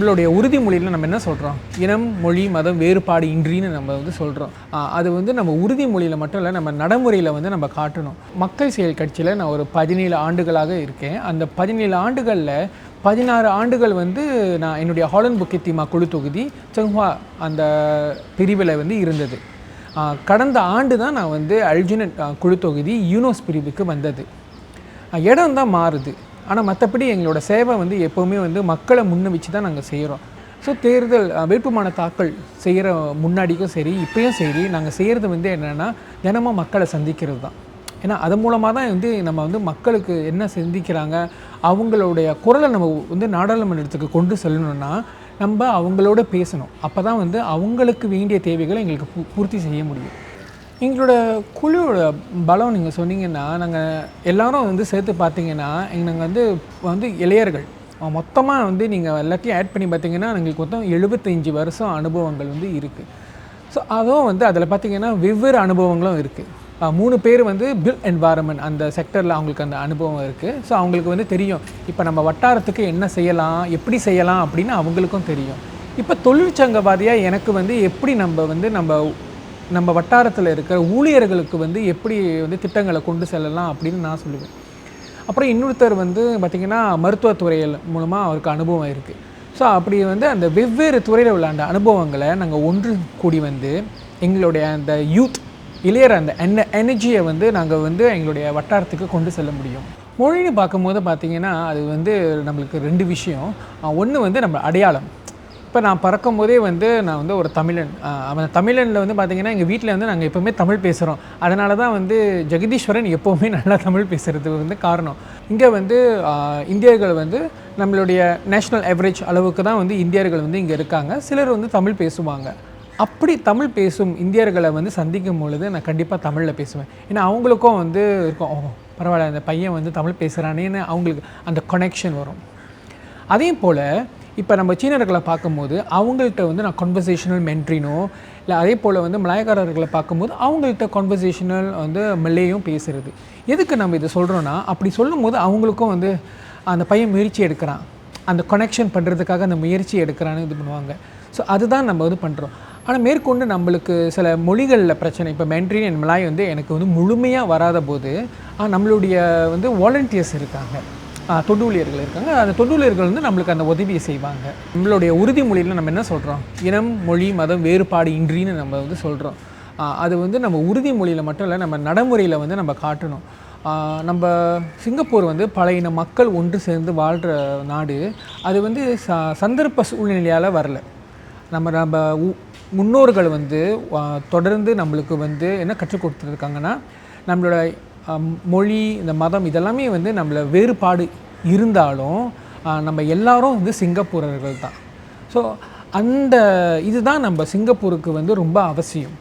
நம்மளுடைய உறுதிமொழியில் நம்ம என்ன சொல்கிறோம் இனம் மொழி மதம் வேறுபாடு இன்றின்னு நம்ம வந்து சொல்கிறோம் அது வந்து நம்ம உறுதிமொழியில் மட்டும் இல்லை நம்ம நடைமுறையில் வந்து நம்ம காட்டணும். மக்கள் செயல் கட்சியில் நான் ஒரு பதினேழு ஆண்டுகளாக இருக்கேன். அந்த பதினேழு ஆண்டுகளில் பதினாறு ஆண்டுகள் வந்து நான் என்னுடைய ஹாலன் புக்கித்திமா குழு தொகுதி செங்ஹா அந்த பிரிவில் வந்து இருந்தது. கடந்த ஆண்டு தான் நான் வந்து அல்ஜினட் குழு தொகுதி யூனோஸ் பிரிவுக்கு வந்தது. இடம் தான் மாறுது. ஆனால் மற்றபடி எங்களோட சேவை வந்து எப்போவுமே வந்து மக்களை முன்ன வச்சு தான் நாங்கள் செய்கிறோம் ஸோ தேர்தல் வேட்புமான தாக்கல் செய்கிற முன்னாடிக்கும் சரி இப்போயும் சரி நாங்கள் செய்கிறது வந்து என்னென்னா தினமும் மக்களை சந்திக்கிறது தான். ஏன்னா அது மூலமாக தான் வந்து நம்ம வந்து மக்களுக்கு என்ன சிந்திக்கிறாங்க அவங்களுடைய குரலை நம்ம வந்து நாடாளுமன்றத்துக்கு கொண்டு செல்லணும்னா நம்ம அவங்களோட பேசணும். அப்போ தான் வந்து அவங்களுக்கு வேண்டிய தேவைகளை எங்களுக்கு பூ பூர்த்தி செய்ய முடியும். எங்களோட குழுவோட பலம் நீங்கள் சொன்னீங்கன்னா நாங்கள் எல்லாரும் வந்து சேர்த்து பார்த்தீங்கன்னா நாங்கள் வந்து வந்து இளையர்கள். மொத்தமாக வந்து நீங்கள் எல்லாத்தையும் ஆட் பண்ணி பார்த்தீங்கன்னா எங்களுக்கு மொத்தம் எழுபத்தஞ்சு வருஷம் அனுபவங்கள் வந்து இருக்குது ஸோ அதுவும் வந்து அதில் பார்த்திங்கன்னா வெவ்வேறு அனுபவங்களும் இருக்குது மூணு பேர் வந்து பில் என்வாரன்மெண்ட் அந்த செக்டரில் அவங்களுக்கு அந்த அனுபவம் இருக்குது ஸோ அவங்களுக்கு வந்து தெரியும் இப்போ நம்ம வட்டாரத்துக்கு என்ன செய்யலாம் எப்படி செய்யலாம் அப்படின்னு அவங்களுக்கும் தெரியும். இப்போ தொழிற்சங்கவாதியாக எனக்கு வந்து எப்படி நம்ம வந்து நம்ம நம்ம வட்டாரத்தில் இருக்கிற ஊழியர்களுக்கு வந்து எப்படி வந்து திட்டங்களை கொண்டு செல்லலாம் அப்படின்னு நான் சொல்லுவேன். அப்புறம் இன்னொருத்தர் வந்து பார்த்திங்கன்னா மருத்துவத்துறையில் மூலமாக அவருக்கு அனுபவம் இருக்குது ஸோ அப்படி வந்து அந்த வெவ்வேறு துறையில் உள்ள அந்த அனுபவங்களை நாங்கள் ஒன்று கூடி வந்து எங்களுடைய அந்த யூத் இளையர் அந்த என்ன எனர்ஜியை வந்து நாங்கள் வந்து எங்களுடைய வட்டாரத்துக்கு கொண்டு செல்ல முடியும். மொழின்னு பார்க்கும்போது பார்த்திங்கன்னா அது வந்து நம்மளுக்கு ரெண்டு விஷயம். ஒன்று வந்து நம்ம அடையாளம். இப்போ நான் பறக்கும் போதே வந்து நான் வந்து ஒரு தமிழன். அவன் தமிழனில் வந்து பார்த்தீங்கன்னா எங்கள் வீட்டில் வந்து நாங்கள் எப்போவுமே தமிழ் பேசுகிறோம் அதனால தான் வந்து ஜெகதீஸ்வரன் எப்போவுமே நல்லா தமிழ் பேசுகிறது வந்து காரணம். இங்கே வந்து இந்தியர்கள் வந்து நம்மளுடைய நேஷ்னல் ஆவரேஜ் அளவுக்கு தான் வந்து இந்தியர்கள் வந்து இங்கே இருக்காங்க. சிலர் வந்து தமிழ் பேசுவாங்க. அப்படி தமிழ் பேசும் இந்தியர்களை வந்து சந்திக்கும் பொழுது நான் கண்டிப்பாக தமிழில் பேசுவேன். ஏன்னா அவங்களுக்கும் வந்து இருக்கும் ஓ பரவாயில்ல அந்த பையன் வந்து தமிழ் பேசுகிறானேன்னு அவங்களுக்கு அந்த கனெக்ஷன் வரும். அதே போல் இப்போ நம்ம சீனர்களை பார்க்கும்போது அவங்கள்ட்ட வந்து நான் கன்வர்சேஷனல் மென்ட்ரினோ இல்லை அதே போல் வந்து மலாயக்காரர்களை பார்க்கும்போது அவங்கள்ட்ட கன்வர்சேஷனல் வந்து மில்லேயும் பேசுகிறது எதுக்கு நம்ம இதை சொல்கிறோன்னா அப்படி சொல்லும்போது அவங்களுக்கும் வந்து அந்த பையன் முயற்சி எடுக்கிறான். அந்த கனெக்ஷன் பண்ணுறதுக்காக அந்த முயற்சி எடுக்கிறான்னு இது பண்ணுவாங்க. ஸோ அதுதான் நம்ம வந்து பண்ணுறோம் ஆனால் மேற்கொண்டு நம்மளுக்கு சில மொழிகளில் பிரச்சனை. இப்போ மென்ட்ரின் அண்ட் மலாய் வந்து எனக்கு வந்து முழுமையாக வராத போது நம்மளுடைய வந்து வாலண்டியர்ஸ் இருக்காங்க. தொண்டு ஊழியர்கள் இருக்காங்க. அந்த தொண்டு ஊழியர்கள் வந்து நம்மளுக்கு அந்த உதவியை செய்வாங்க. நம்மளுடைய உறுதிமொழியில் நம்ம என்ன சொல்கிறோம் இனம் மொழி மதம் வேறுபாடு இன்றின்னு நம்ம வந்து சொல்கிறோம் அது வந்து நம்ம உறுதிமொழியில் மட்டும் இல்லை நம்ம நடைமுறையில் வந்து நம்ம காட்டணும். நம்ம சிங்கப்பூர் வந்து பல இன மக்கள் ஒன்று சேர்ந்து வாழ்கிற நாடு. அது வந்து ச சந்தர்ப்ப சூழ்நிலையால் வரல. நம்ம நம்ம உ- முன்னோர்கள் வந்து தொடர்ந்து நம்மளுக்கு வந்து என்ன கற்றுக் கொடுத்துருக்காங்கன்னா நம்மளோட மொழி இந்த மதம் இதெல்லாமே வந்து நம்மள வேறுபாடு இருந்தாலும் நம்ம எல்லாரும் வந்து சிங்கப்பூரர்கள் தான். ஸோ அந்த இதுதான் நம்ம சிங்கப்பூருக்கு வந்து ரொம்ப அவசியம்.